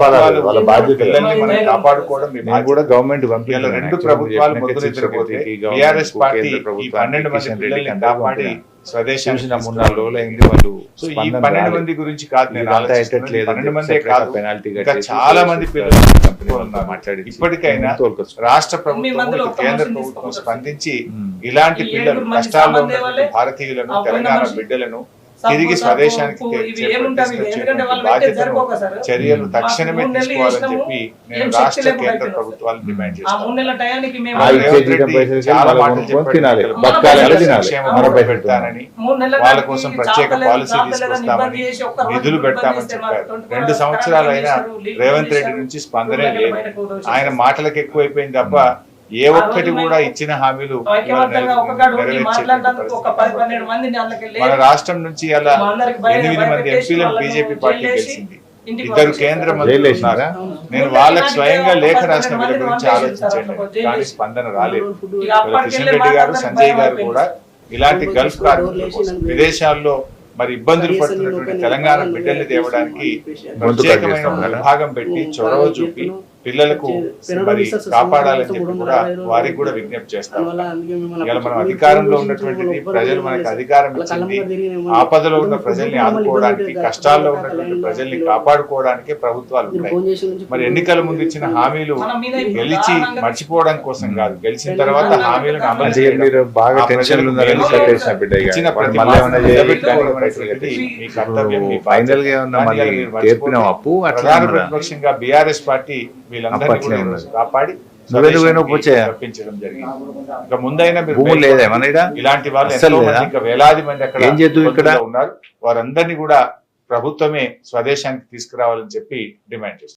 వాళ్ళ బాధ్యత కాపాడుకోవడం. కూడా గవర్నమెంట్ రెండు ప్రభుత్వాలు మొదలెత్తకపోతే టిఆర్ఎస్ పార్టీ ఈ పన్నెండు మంది పిల్లల్ని కాపాడి వాళ్ళు సో ఈ స్పందన పన్నెండు. మంది గురించి కాదు పన్నెండు మందే కాదు చాలా మంది పిల్లలు ఇప్పటికైనా. రాష్ట్ర ప్రభుత్వం కేంద్ర ప్రభుత్వం. స్పందించి. ఇలాంటి పిల్లలు కష్టాల్లో. భారతీయులను తెలంగాణ బిడ్డలను తిరిగి స్వదేశానికి. చర్యలు. తక్షణమే తీసుకోవాలని. చెప్పి నేను రాష్ట్ర కేంద్ర అయిపోయినాం. ప్రభుత్వాలను డిమాండ్ ఆ చేస్తాను చాలా మాటలు పెడతానని వాళ్ళ కోసం ప్రత్యేక పాలసీ తీసుకొస్తామని నిధులు పెడతామని చెప్పారు రెండు సంవత్సరాలు రేవంత్ రెడ్డి. నుంచి స్పందనే లేదు. ఆయన మాటలకు ఎక్కువైపోయింది తప్ప ఏ ఒక్కటి కూడా ఇచ్చిన హామీలు మన. రాష్ట్రం నుంచి అలా ఎనిమిది మంది ఎంపీలను బీజేపీ పార్టీ గెలిచింది ఇద్దరు. కేంద్ర మంత్రులు? ఉన్నారు. నేను వాళ్ళకి స్వయంగా లేఖ రాసిన వీళ్ళ గురించి. ఆలోచించండి కానీ. స్పందన రాలేదు కిషన్ రెడ్డి గారు సంజయ్ గారు. కూడా ఇలాంటి గల్ఫ్ కార్మికుల కోసం విదేశాల్లో మరి ఇబ్బందులు పడుతున్నటువంటి తెలంగాణ బిడ్డల్ని తేవడానికి ప్రత్యేకమైన విభాగం పెట్టి చొరవ చూపి పిల్లలకు మరి కాపాడాలని చెప్పి కూడా వారికి కూడా విజ్ఞప్తి చేస్తాం. ఇవాళ మనం అధికారంలో ఉన్నటువంటిది ప్రజలు మనకు అధికారం ఇచ్చింది. ఆపదలో ఉన్న ప్రజల్ని ఆదుకోవడానికి కష్టాల్లో ఉన్నటువంటి ప్రజల్ని కాపాడుకోవడానికే ప్రభుత్వాలు ఉన్నాయి. మరి ఎన్నికల ముందు ఇచ్చిన హామీలు గెలిచి మర్చిపోవడం కోసం కాదు. గెలిచిన తర్వాత హామీలను అమలు చేయడం? ప్రతిపక్షంగా బీఆర్ఎస్ పార్టీ వీళ్ళందరినీ కాపాడి జరిగింది. ఇక ముందైనా? ఇలాంటి వాళ్ళు ఇంకా వేలాది మంది అక్కడ ఉన్నారు. వారందరినీ కూడా ప్రభుత్వమే స్వదేశానికి తీసుకురావాలని చెప్పి డిమాండ్ చేస్తారు